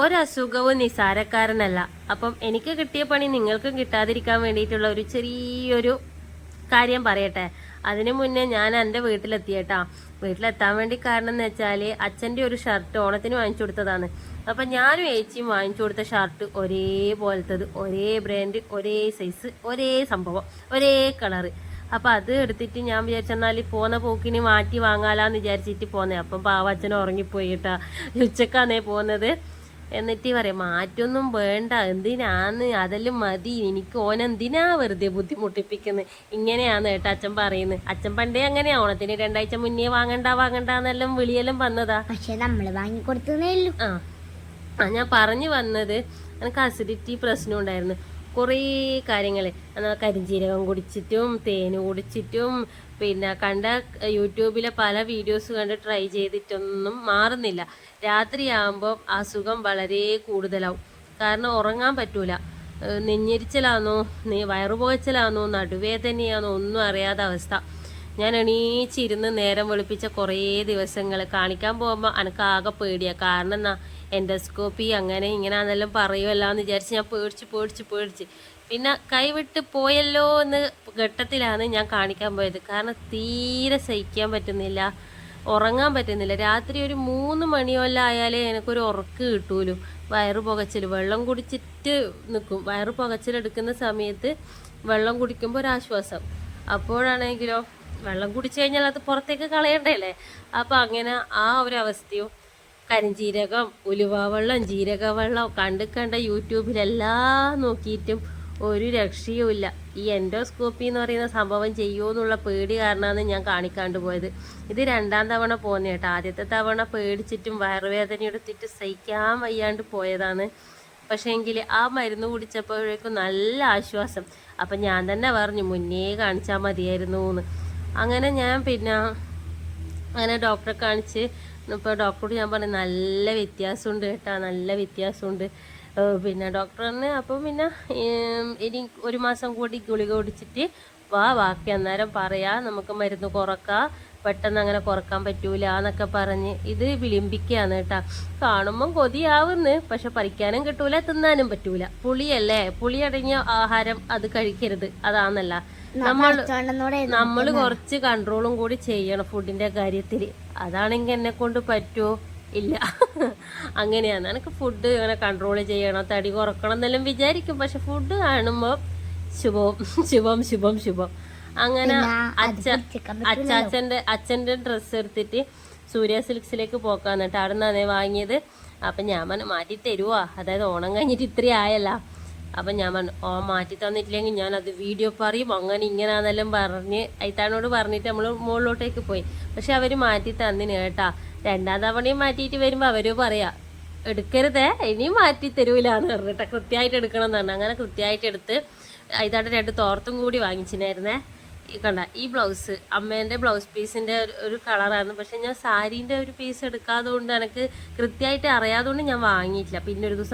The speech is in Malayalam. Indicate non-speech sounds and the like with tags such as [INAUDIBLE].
ഒരസുഖവും നിസാരക്കാരനല്ല. അപ്പം എനിക്ക് കിട്ടിയ പണി നിങ്ങൾക്കും കിട്ടാതിരിക്കാൻ വേണ്ടിയിട്ടുള്ള ഒരു ചെറിയൊരു കാര്യം പറയട്ടെ. അതിനു മുന്നേ ഞാൻ എന്റെ വീട്ടിലെത്തിയേട്ടാ. വീട്ടിലെത്താൻ വേണ്ടി കാരണം എന്ന് വെച്ചാൽ അച്ഛന്റെ ഒരു ഷർട്ട് ഓണത്തിന് വാങ്ങിച്ചു കൊടുത്തതാണ്. അപ്പം ഞാനും ഏച്ചിയും വാങ്ങിച്ചു കൊടുത്ത ഷർട്ട് ഒരേപോലത്തത് ഒരേ ബ്രാൻഡ് ഒരേ സൈസ് ഒരേ സംഭവം ഒരേ കളറ് അപ്പം അത് എടുത്തിട്ട് ഞാൻ വിചാരിച്ചെന്നാൽ പോന്ന പോക്കിന് മാറ്റി വാങ്ങാലാന്ന് വിചാരിച്ചിട്ട് പോന്നേ. അപ്പം പാവച്ചൻ ഉറങ്ങിപ്പോയിട്ടാ ഉച്ചക്കാന്നേ പോകുന്നത് എന്നിട്ട് പറയാം മാറ്റൊന്നും വേണ്ട എന്തിനാന്ന്? അതെല്ലാം മതി. എനിക്ക് ഓനെന്തിനാ വെറുതെ ബുദ്ധിമുട്ടിപ്പിക്കുന്നത് ഇങ്ങനെയാന്ന് കേട്ടോ അച്ഛൻ പറയുന്നത് അച്ഛൻ പണ്ടേ അങ്ങനെയാ. ഓണത്തിന് രണ്ടാഴ്ച മുന്നേ വാങ്ങണ്ട വാങ്ങണ്ട എന്നെല്ലാം വിളിയെല്ലാം വന്നതാ. പക്ഷെ നമ്മൾ വാങ്ങി ഉള്ളൂ. ആ. ആ ഞാൻ പറഞ്ഞു വന്നത് എനിക്ക് അസിഡിറ്റി പ്രശ്നം ഉണ്ടായിരുന്നു. കുറേ കാര്യങ്ങൾ കരിഞ്ജീരകം കുടിച്ചിട്ടും തേന് കുടിച്ചിട്ടും പിന്നെ കണ്ട യൂട്യൂബിലെ പല വീഡിയോസ് കണ്ട് ട്രൈ ചെയ്തിട്ടൊന്നും മാറുന്നില്ല. രാത്രിയാകുമ്പോൾ അസുഖം വളരെ കൂടുതലാവും. കാരണം ഉറങ്ങാൻ പറ്റൂല. നെ വയറുപോകച്ചിലാണോ നടുവേദനയാണോ ഒന്നും അറിയാത്ത അവസ്ഥ. ഞാൻ എണീച്ചിരുന്ന് നേരം വെളുപ്പിച്ച കുറേ ദിവസങ്ങൾ കാണിക്കാൻ പോകുമ്പോൾ എനിക്ക് ആകെ പേടിയാണ് കാരണം എന്നാ എൻഡോസ്കോപ്പി അങ്ങനെ ഇങ്ങനെ എന്നെല്ലാം പറയുമല്ലോ എന്ന് വിചാരിച്ച് ഞാൻ പേടിച്ച് പേടിച്ച് പേടിച്ച്. പിന്നെ കൈവിട്ട് പോയല്ലോ എന്ന് ഘട്ടത്തിലാണ് ഞാൻ കാണിക്കാൻ പോയത്. കാരണം തീരെ സഹിക്കാൻ പറ്റുന്നില്ല ഉറങ്ങാൻ പറ്റുന്നില്ല. രാത്രി ഒരു മൂന്ന് മണിയോല്ല ആയാലേ എനിക്കൊരു ഉറക്ക് കിട്ടൂലൂ. വയറു പുകച്ചിൽ വെള്ളം കുടിച്ചിട്ട് നിൽക്കും വയറ് പുകച്ചിലെടുക്കുന്ന സമയത്ത് വെള്ളം കുടിക്കുമ്പോൾ ഒരാശ്വാസം. അപ്പോഴാണെങ്കിലോ വെള്ളം കുടിച്ചു കഴിഞ്ഞാൽ അത് പുറത്തേക്ക് കളയണ്ടല്ലേ? അപ്പോൾ അങ്ങനെ ആ ഒരു അവസ്ഥയും. കരിഞ്ജീരകം ഉലുവാവെള്ളം ജീരകവെള്ളം കണ്ട് കണ്ട യൂട്യൂബിലെല്ലാം നോക്കിയിട്ടും ഒരു രക്ഷയുമില്ല ഈ എൻഡോസ്കോപ്പി എന്ന് പറയുന്ന സംഭവം ചെയ്യുമോ എന്നുള്ള പേടി കാരണമാണ് ഞാൻ കാണിക്കാണ്ട് പോയത്. ഇത് രണ്ടാം തവണ പോകുന്ന കേട്ടോ. ആദ്യത്തെ തവണ പേടിച്ചിട്ടും വയറുവേദന എടുത്തിട്ട് സഹിക്കാൻ വയ്യാണ്ട് പോയതാണ്. പക്ഷേ എങ്കിൽ ആ മരുന്ന് കുടിച്ചപ്പോഴേക്കും നല്ല ആശ്വാസം. അപ്പം ഞാൻ തന്നെ പറഞ്ഞു മുന്നേ കാണിച്ചാൽ മതിയായിരുന്നു എന്ന് അങ്ങനെ ഞാൻ പിന്നെ അങ്ങനെ ഡോക്ടറെ കാണിച്ച് ഇപ്പോൾ ഡോക്ടറോട് ഞാൻ പറഞ്ഞു നല്ല വ്യത്യാസമുണ്ട് കേട്ടോ നല്ല വ്യത്യാസമുണ്ട്. പിന്നെ ഡോക്ടർ പറഞ്ഞു അപ്പം പിന്നെ ഇനി ഒരു മാസം കൂടി ഗുളിക കുടിച്ചിട്ട് വാ ബാക്കി അന്നേരം പറയാം നമുക്ക് മരുന്ന് കുറക്കാം. പെട്ടെന്ന് അങ്ങനെ കുറയ്ക്കാൻ പറ്റൂല എന്നൊക്കെ പറഞ്ഞ് ഇത് വിളിമ്പിക്കുകയാണ് കേട്ടാ. കാണുമ്പം കൊതിയാവുന്നു പക്ഷെ പറിക്കാനും കിട്ടൂല തിന്നാനും പറ്റൂല. പുളിയല്ലേ? പുളി അടങ്ങിയ ആഹാരം അത് കഴിക്കരുത്. അതാന്നല്ല. നമ്മൾ നമ്മൾ കുറച്ച് കൺട്രോളും കൂടി ചെയ്യണം ഫുഡിന്റെ കാര്യത്തിൽ അതാണെങ്കിൽ എന്നെ കൊണ്ട് പറ്റുമോ ഇല്ല. [LAUGHS] അങ്ങനെയാണ്. എനിക്ക് ഫുഡ് ഇങ്ങനെ കൺട്രോൾ ചെയ്യണം? തടി കുറക്കണം എന്നെല്ലാം വിചാരിക്കും. പക്ഷെ ഫുഡ് കാണുമ്പോൾ ശുഭം ശുഭം ശുഭം ശുഭം. അങ്ങനെ അച്ഛ അച്ചാച്ചന്റെ അച്ഛന്റെ ഡ്രസ്സ് എടുത്തിട്ട് സൂര്യ സിൽക്സിലേക്ക് പോക്കാൻ എന്നിട്ട് അവിടെ നിന്നാണ് വാങ്ങിയത്. അപ്പം ഞാൻ പറഞ്ഞു മാറ്റി തരുവാ? അതായത് ഓണം കഴിഞ്ഞിട്ട് ഇത്രയും ആയല്ല. അപ്പം ഞാൻ പറഞ്ഞു ഓ മാറ്റി തന്നിട്ടില്ലെങ്കിൽ ഞാൻ അത് വീഡിയോ പറയും. അങ്ങനെ ഇങ്ങനെയാണെന്നെല്ലാം പറഞ്ഞ് അയിത്താനോട് പറഞ്ഞിട്ട് നമ്മൾ മുകളിലോട്ടേക്ക് പോയി. പക്ഷെ അവർ മാറ്റി തന്നിന് കേട്ടാ. രണ്ടാം തവണയും മാറ്റിയിട്ട് വരുമ്പോൾ അവർ പറയാ എടുക്കരുതേ ഇനിയും മാറ്റി തരൂലാന്ന് പറഞ്ഞിട്ട് കൃത്യമായിട്ട് എടുക്കണം എന്ന് പറഞ്ഞു. അങ്ങനെ കൃത്യമായിട്ട് എടുത്ത് അയിത്താണ്ട് രണ്ട് തോർത്തും കൂടി വാങ്ങിച്ചിട്ടുണ്ടായിരുന്നേ. കണ്ട ഈ ബ്ലൗസ് അമ്മേന്റെ ബ്ലൗസ് പീസിന്റെ ഒരു കളറാണ് പക്ഷെ ഞാൻ സാരീന്റെ ഒരു പീസ് എടുക്കാതെ കൊണ്ട് എനിക്ക് കൃത്യമായിട്ട് അറിയാതുകൊണ്ട് ഞാൻ വാങ്ങിയിട്ടില്ല. പിന്നെ ഒരു ദിവസം